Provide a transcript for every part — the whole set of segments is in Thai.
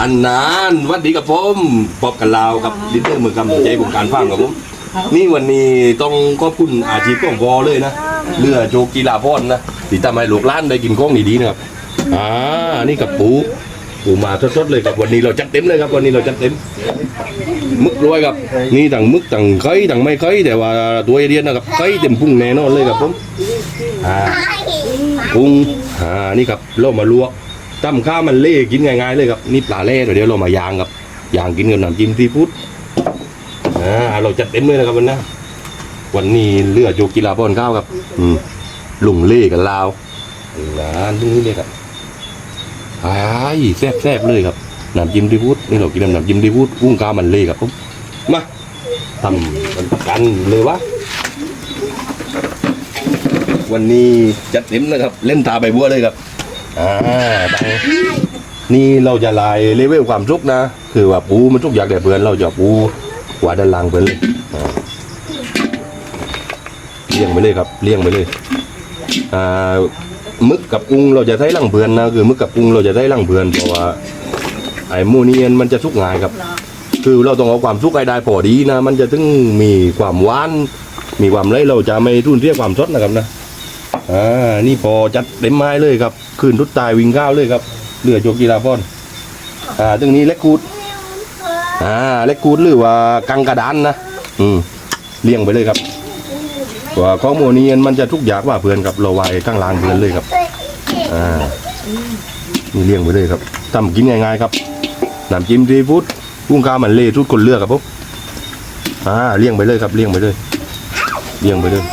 อันนั้นหวัดดีกับผมปอบกันลาวกับลิเตอร์มือกำใจวงการฟังกับผมนี่วันนี้ต้องขอบคุณอาชีพของพอเลยนะเรือโจกีฬาพรนะที่ทำให้ลูกหล้านได้กินของดีๆนะครับอ่านี่กับปูปูมาสดๆเลยครับวันนี้เราจัดเต็มเลยครับวันนี้เราจัดเต็มมึกรวยครับนี่ต่างมึกต่างไข่ต่างไม่ไข่แต่ว่าตัวเอเดียนนะครับไข่เต็มพุงแน่นอนเลยครับผมอ่ากุ้งอ่านี่ครับเรามาลวก ตั้มข้าวมันเล่กินง่ายๆเลยครับนี่ปลาเล่เดี๋ยวเรามายางครับยางกินกับน้ำจิ้มซีฟู้ดอ่าเราจัดเต็มเลยนะครับวันนี้วันนี้เลือดโยกีฬาป้อนข้าวครับ อืมลุงเล่กับลาวร้านนี้เลยครับอ้แซ่บแซ่บๆเลยครับน้ำจิ้มซีฟู้ดนี่เรากินน้ำจิ้มซีฟู้ดกุ้งข้าวมันเล่ครับผมมาทำกันเลยวะวันนี้จัดเต็มนะครับ เล่นตาใบบัวเลยครับ อ่าดังนี่เราจะลายเลเวลความสุกนะ คือว่าปูมันทุกอยางแต่เพื่อนเราจะปูหวานด้านล่างเพื่อนเลยอ่าเลี้ยงไปเลยครับเลี้ยงไปเลยอ่ามึกกับกุ้งเราจะใช้ล่างเพื่อนนะคือมึกกับกุ้งเราจะใช้ล่างเพื่อนเพราะว่าไอ้หมูเนียนมันจะสุกง่ายครับ คือเราต้องเอาความสุกให้ได้พอดีนะ มันจะถึงมีความหวาน มีความไรเราจะไม่ทุ่นเรียกความสดนะครับนะ อ่านี่พอจัดเต็มไม้เลยครับคืนทุดตายวิ่งก้าวเลยครับเรือโจกีฬาพอนอ่าตรงนี้เล็กคูดอ่าเล็กคูดหรือว่ากังกระดานนะอืมเลี้ยงไปเลยครับว่าข้อมูลนี้มันจะทุกอย่างว่าเพื่อนครับเราไว้ข้างล่างเพื่อนเลยครับอ่านี่เลี้ยงไปเลยครับทำกินง่ายๆครับน้ำจิ้มซีฟู้ดกุ้งกามันเล่ทุกคนเลือกครับผมอ่าเลี้ยงไปเลยครับเลี้ยงไปเลยเลี้ยงไปเลย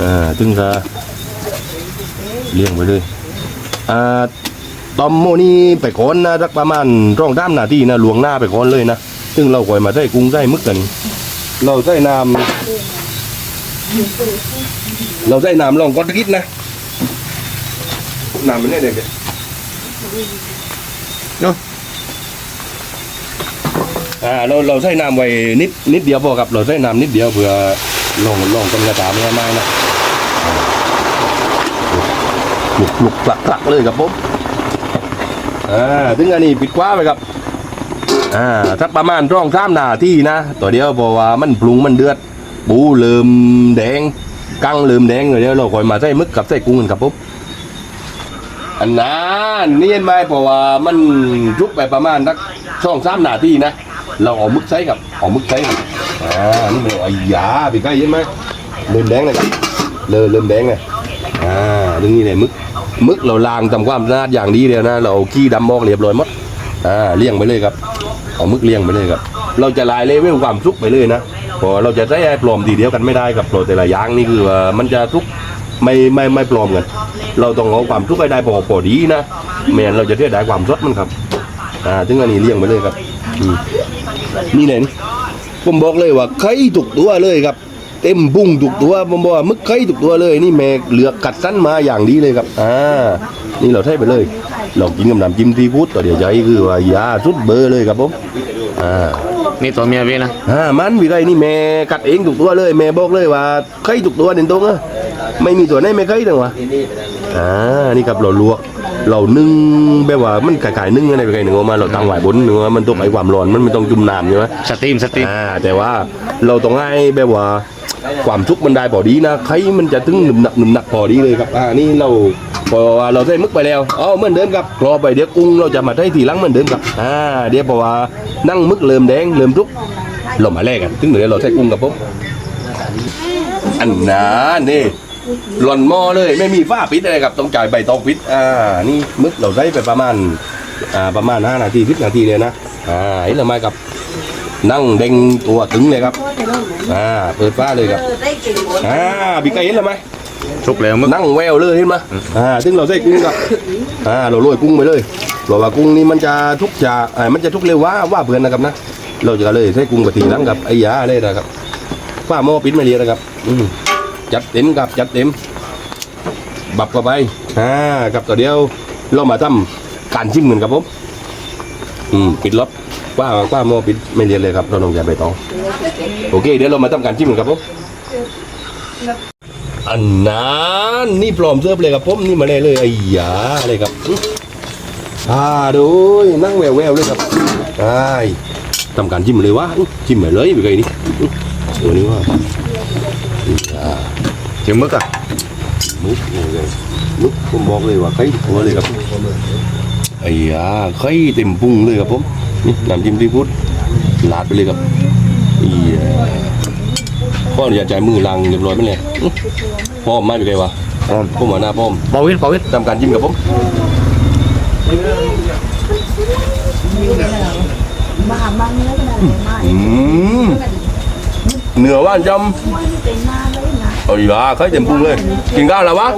อ่าถึงจะเลี้ยงไปเลยอ่าตอมโมนี่ไปก้อนนะสักประมาณร่องด้ามนาทีนะหลวงหน้าไปก้อนเลยนะซึ่งเราคอยมาใส่กุ้งใส่มึกกัน เราใส่น้ำเราใส่น้ำลองก้อนตะกิดนะน้ำมันเนี่ยเด็กเนาะอ่าเราเราใส่น้ำไว้นิดนิดเดียวพอครับเราใส่น้ำนิดเดียวเผื่อลองลองต้นกระตามเนี่ยไม่นะ ลุกหลุกกลักกลักเลยครับผมอ่าถึงอันนี้ปิดคว้าไปครับอ่าสักประมาณร่องสามนาที่นะตัวเดียวเพราะว่ามันปรุงมันเดือด ปูเริ่มแดงกั้งเริ่มแดงเดี๋ยวเราคอยมาใส่มึกกับใส่กุ้งกันครับผมอันนั้นนี่เห็นไหมเพราะว่ามันยุบไปประมาณสักช่องสามนาทีนะ เราเอามึกใส่กับเอามึกใส่อ่านี่มันไอ้ยาไปใกล้เห็นไหมเริ่มแดงเลยครับ เริ่มเริ่มแดงเลยอ่าตรงนี้เนี่ยมึกมึกเราล้างทำความสะอาดอย่างดีเลยนะ เราขี้ดำออกเรียบร้อยหมดอ่าเลี้ยงไปเลยครับเอามึกเลี้ยงไปเลยครับ เราจะลายเลเวลความสุกไปเลยนะเพราะเราจะไอ้ปลอมทีเดียวกันไม่ได้กับโปรแต่ละอย่างนี่คือว่ามันจะทุกไม่ไม่ไม่ปลอมกัน เราต้องเอาความทุกข์ให้ได้พอพอดีนะไม่งั้นเราจะได้ได้ความสดมันครับ อ่าถึงอันนี้เลี้ยงไปเลยครับนี่เลยนี่ผมบอกเลยว่าไข่ทุกตัวเลยครับ เต็มบุ้งทุกตัวผมบอกว่ามึกไข่ทุกตัวเลยนี่แม่เหลือกกัดสั้นมาอย่างดีเลยครับอ่านี่เราใช้ไปเลยเรากินกับน้ำจิ้มซีฟู้ดตัวเดียวใจคือว่ายาสุดเบอร์เลยครับผมอ่านี่ตัวเมียพี่นะอ่ามันวิไลนี่แม่กัดเองทุกตัวเลยแม่บอกเลยว่าไข่ทุกตัวเด่นตรงอะไม่มีตัวไหนไม่ไข่ทั้งวะอ่านี่ครับเราลวกเรานึ่งแบบว่ามันขายๆนึ่งอะไรไปไงหนึ่งออกมาเราตั้งไว้บนหนึ่งว่ามันต้องไอความร้อนมันไม่ต้องจุ่มน้ำใช่ไหมสตรีมสตรีมอ่าแต่ว่าเราต้องให้แบบว่า ความชุกมันได้พอดีนะไข่มันจะถึงหนึบหนักหนึบหนักพอดีเลยครับอ่านี่เราพอเราได้มึกไปแล้วอ๋อเหมือนเดิมครับรอไปเดี๋ยวกุ้งเราจะมาได้ทีหลังเหมือนเดิมครับอ่าเดี๋ยวพราะว่านั่งมึกเริ่มแดงเริ่มทุกเรามาแลกกันถึงเดี๋ยวเราใช้กุ้งกับผมอันนั้นนี่หล่อนหม้อเลยไม่มีฝ้าปิดอะไรครับต้องจ่ายใบตองปิดอ่านี่มึกเราใช้ไปประมาณอ่าประมาณ5นาที10นาทีเลยนะอ่าเห็นหรือไม่ครับ นั่งเด้งตัวตึงเลยครับ อ่า เปิดฟ้าเลยครับอ่าพี่ไก่เห็นแล้วไหมชุกแล้วมึกนั่งแววเลยเห็นไหมอ่าซึ่งเราใส่กุ้งครับอ่าเราโรยกุ้งไปเลยเพราะว่ากุ้งนี่มันจะทุกจะอ่ามันจะทุกเร็วว่าว่าเพื่อนนะครับนะเราจะเลยใส่กุ้งไปทีหลังกับไอ้ยาเลยนะครับฝ้าหม้อปิดไม่เรียนะครับอืมจัดเต็มครับจัดเต็ม บับเข้าไปอ่ากับตัวเดียวเรามาทำการชิมเหมือนกับผมอืมปิดล็อบ ว่าว่าหม้อปิดไม่เรียนเลยครับเราต้องยาไปตองโอเค เดี๋ยวเรามาทำการชิมกันครับผมอันนั้นนี่ปลอมเสิร์ฟเลยครับผมนี่มาเลยเลยไอ้ยาเลยครับอ่าดูนั่งแววแววเลยครับไอ้ทำการจิ้มเลยวะจิ้มไปเลยไปไกลนี่ตัวนี้ว่าอ่าถึงมึกอะมึกเลยมึกผมบอกเลยว่าไข่ตัวเลยครับไอ้ยาไข่เต็มพุงเลยครับผม นี่น้ำจิ้มซีฟู้ดลาดไปเลยครับอีข้ออนุญาตจ่ายมือลังเรียบร้อยไหมเนี่ยอื้อพร้อมไหมไปไกลวะพร้อมผมว่าหน้าพร้อมเปาวิทเปาวิททำการจิ้มกับผมบ้าบ้างเนื้อขนาดไหนอืมเนื้อว่านจไม่เป็นหน้าเลยนะำเอาอีกอะไข่เต็มพุงเลย กินข้าวแล้ววะ